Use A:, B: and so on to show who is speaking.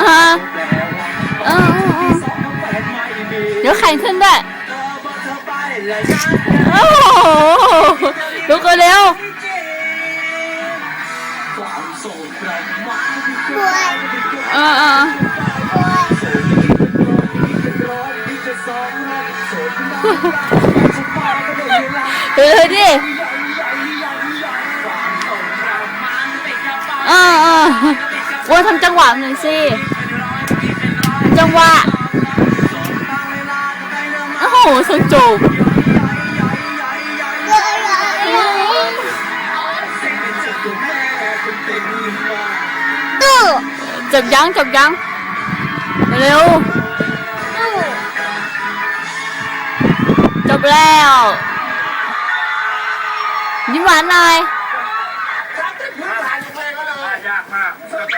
A: อ่าเออเออเออเดี๋ยวแข่งขึ้นด้วยโอ้โหลุกกันเร็ว
B: กล้วย
A: เออเออก
B: ล้วย
A: เดี๋ยวดิ ว่าทำจังหวะหน่อยสิจังหวะโอ้โหสุดจบ
B: ก
A: จบยังจบยังเร็วจบแล้วยิ้มหวานหน่อย
C: ยากมาก